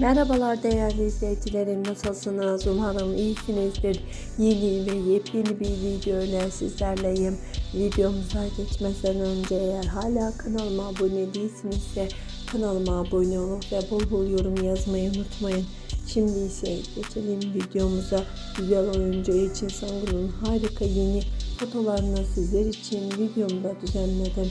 Merhabalar değerli izleyicilerim nasılsınız? Umarım iyisinizdir. Yeni ve yepyeni bir video ile sizlerleyim. Videomuza geçmeden önce eğer hala kanalıma abone değilsinizse kanalıma abone olup ve bol bol yorum yazmayı unutmayın. Şimdi ise geçelim videomuza. Güzel oyuncu için Sangun'un harika yeni fotolarını sizler için videomda düzenledim